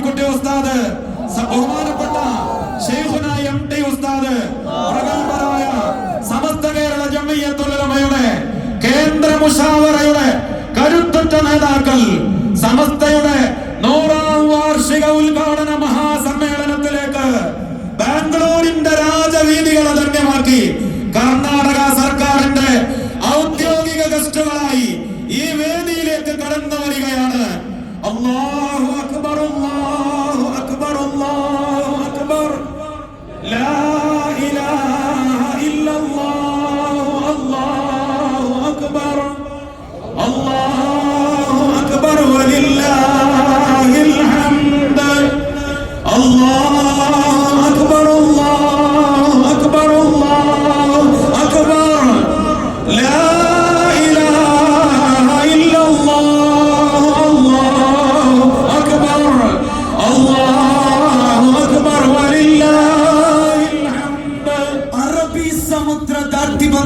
കോഴിക്കുട്ടി ഉസ്താദ് ബഹുമാനപ്പെട്ട ഷെയ്ഖുന M T ഉസ്താദ് പ്രഗത്ഭരായ സമസ്ത കേരള ജമ്മിയത്തുലമയുടെ കേന്ദ്ര മുഷാവറയുടെ കരുത്തുറ്റ നേതാക്കൾ സമസ്തയുടെ നൂറാം വാർഷിക ഉദ്ഘാടന മഹാസമ്മേളനത്തിലേക്ക് ബാംഗ്ലൂരിന്റെ രാജവീതികളെ ധന്യമാക്കി കർണാടക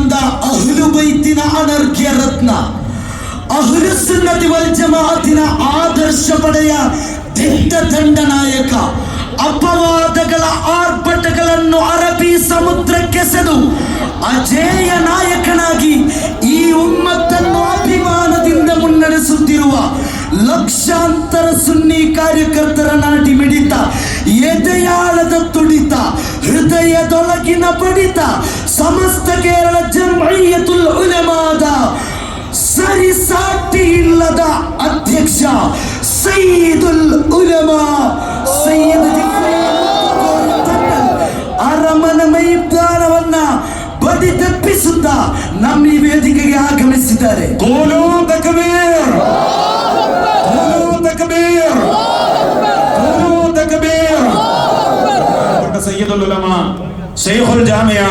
ಬಂದ ಅಹ್ಲು ಬೈತಿನ ಅನರ್ಘ್ಯ ರತ್ನ. ಅಹ್ಲು ಸುನ್ನತಿ ವಲ್ ಜಮಾತಿನ ಆದರ್ಶ ಪಡೆಯ ದಿಟ್ಟ ದಂಡ ನಾಯಕ ಅಪವಾದಗಳ ಆರ್ಭಟಗಳನ್ನು ಅರಬಿ ಸಮುದ್ರಕ್ಕೆಸೆದು ಅಜೇಯ ನಾಯಕನಾಗಿ ಈ ಉಮ್ಮತ್ತನ್ನು ಅಭಿಮಾನದಿಂದ ಮುನ್ನಡೆಸುತ್ತಿರುವ ಲಕ್ಷಾಂತರ ಸುನ್ನಿ ಕಾರ್ಯಕರ್ತರ ನಾಟಿ ಮಿಡಿತ ಹೃದಯದ ತುಡಿತ, ಹೃದಯದೊಳಗಿನ ಬಡಿತ, ಸಮಸ್ತ ಕೇರಳ ಜಮೈಯತುಲ್ ಸರಿ ಸಾಟಿ ಇಲ್ಲದ ಅಧ್ಯಕ್ಷ ಸೈಯದುಲ್ ಉಲಮಾ. ಸೈಯದ ಅರಮನ ಮೈದಾನವನ್ನ ಬದಿ ತಪ್ಪಿಸುತ್ತಾ ನಮ್ಮ ಈ ವೇದಿಕೆಗೆ ಆಗಮಿಸಿದ್ದಾರೆ. ಕೋಲೋ സയ്യിദുൽ ഉലമ ഷെയ്ഖുൽ ജാമിയ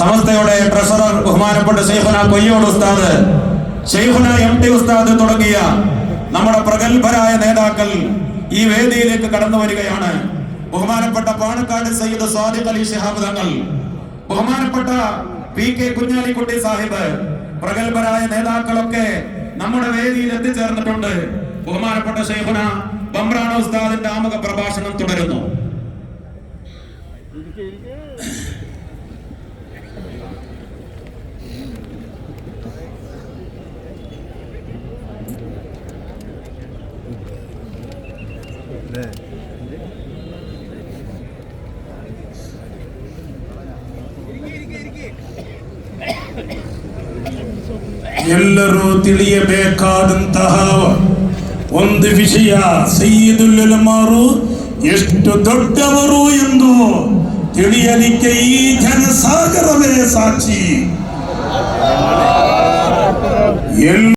സമസ്തയുടെ ട്രഷറർ ബഹുമാനപ്പെട്ട ഷെയ്ഖുന കൊയ്യോട് ഉസ്താദ് ഷെയ്ഖുന എം ടി ഉസ്താദ് തുടങ്ങിയ നമ്മുടെ പ്രഗത്ഭരായ നേതാക്കൾ ഈ വേദിയിലേക്ക് കടന്നു വരികയാണ്. ബഹുമാനപ്പെട്ട പാണക്കാട് സയ്യിദ് സ്വാദിഖ് അലി ശിഹാബ് തങ്ങൾ ബഹുമാനപ്പെട്ട പി കെ കുഞ്ഞാലിക്കുട്ടി സാഹിബ് പ്രഗത്ഭരായ നേതാക്കളൊക്കെ നമ്മുടെ വേദിയിൽ എത്തിച്ചേർന്നിട്ടുണ്ട്. ബഹുമാനപ്പെട്ട ഷെയ്ഖുന ബംബ്രാണ ഉസ്താദിന്റെ ആമുഖ പ്രഭാഷണം തുടരുന്നു. ಎಲ್ಲರೂ ತಿಳಿಯಬೇಕಾದಂತಹ ಒಂದು ವಿಷಯ ಸಯ್ಯಿದುಲ್ಲಮಾರು ಎಷ್ಟು ದೊಡ್ಡವರು ಎಂದು ਜਿਹੜੀ ਇਹਦੀ ਕਈ ਜਨ ਸਾਗਰ ਮੇਰੇ ਸਾਚੀ।